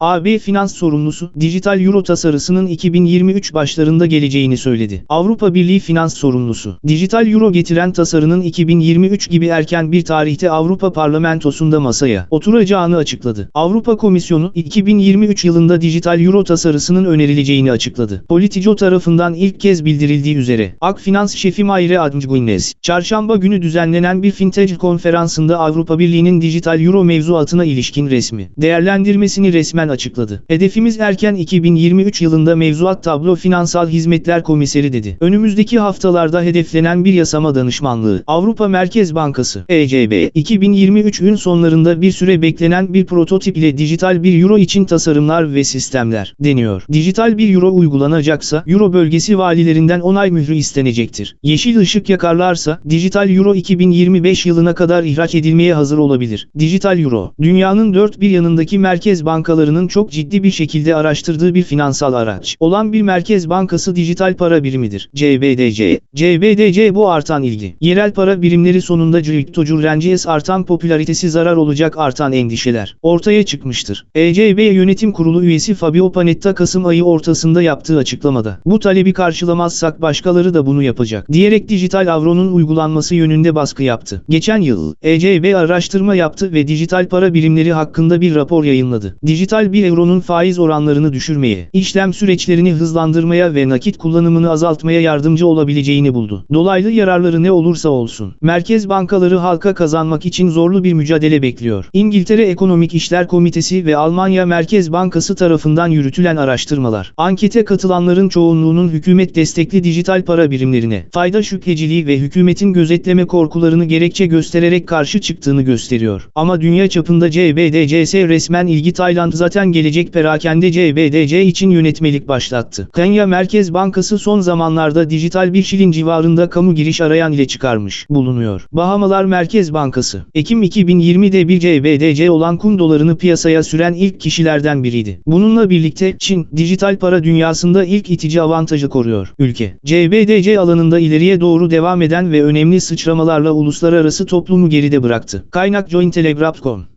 AB Finans sorumlusu, dijital euro tasarısının 2023 başlarında geleceğini söyledi. Avrupa Birliği Finans sorumlusu, dijital euro getiren tasarının 2023 gibi erken bir tarihte Avrupa Parlamentosu'nda masaya oturacağını açıkladı. Avrupa Komisyonu, 2023 yılında dijital euro tasarısının önerileceğini açıkladı. Politico tarafından ilk kez bildirildiği üzere, Ak Finans şefi Mayre Admguines, çarşamba günü düzenlenen bir fintech konferansında Avrupa Birliği'nin dijital euro mevzuatına ilişkin resmi değerlendirmesini resmen açıkladı. Hedefimiz erken 2023 yılında mevzuat tablo finansal hizmetler komiseri dedi. Önümüzdeki haftalarda hedeflenen bir yasama danışmanlığı, Avrupa Merkez Bankası, ECB, 2023 ün sonlarında bir süre beklenen bir prototip ile dijital bir euro için tasarımlar ve sistemler deniyor. Dijital bir euro uygulanacaksa, euro bölgesi valilerinden onay mührü istenecektir. Yeşil ışık yakarlarsa, dijital euro 2025 yılına kadar ihraç edilmeye hazır olabilir. Dijital euro, dünyanın dört bir yanındaki merkez bankalarının çok ciddi bir şekilde araştırdığı bir finansal araç olan bir merkez bankası dijital para birimidir. CBDC. CBDC bu artan ilgi. Yerel para birimleri sonunda Cryptocurrencies artan popülaritesi zarar olacak artan endişeler ortaya çıkmıştır. ECB Yönetim Kurulu üyesi Fabio Panetta Kasım ayı ortasında yaptığı açıklamada bu talebi karşılamazsak başkaları da bunu yapacak diyerek dijital avronun uygulanması yönünde baskı yaptı. Geçen yıl ECB araştırma yaptı ve dijital para birimleri hakkında bir rapor yayınladı. Dijital bir euronun faiz oranlarını düşürmeye, işlem süreçlerini hızlandırmaya ve nakit kullanımını azaltmaya yardımcı olabileceğini buldu. Dolaylı yararları ne olursa olsun, merkez bankaları halka kazanmak için zorlu bir mücadele bekliyor. İngiltere Ekonomik İşler Komitesi ve Almanya Merkez Bankası tarafından yürütülen araştırmalar, ankete katılanların çoğunluğunun hükümet destekli dijital para birimlerine, fayda şüpheciliği ve hükümetin gözetleme korkularını gerekçe göstererek karşı çıktığını gösteriyor. Ama dünya çapında CBDC'ye resmen ilgi Tayland zaten gelecek perakende CBDC için yönetmelik başlattı. Kenya Merkez Bankası son zamanlarda dijital bir şilin civarında kamu giriş arayan ile çıkarmış bulunuyor. Bahamalar Merkez Bankası, Ekim 2020'de bir CBDC olan kum dolarını piyasaya süren ilk kişilerden biriydi. Bununla birlikte Çin, dijital para dünyasında ilk itici avantajı koruyor. Ülke, CBDC alanında ileriye doğru devam eden ve önemli sıçramalarla uluslararası toplumu geride bıraktı. Kaynak Jointelegraph.com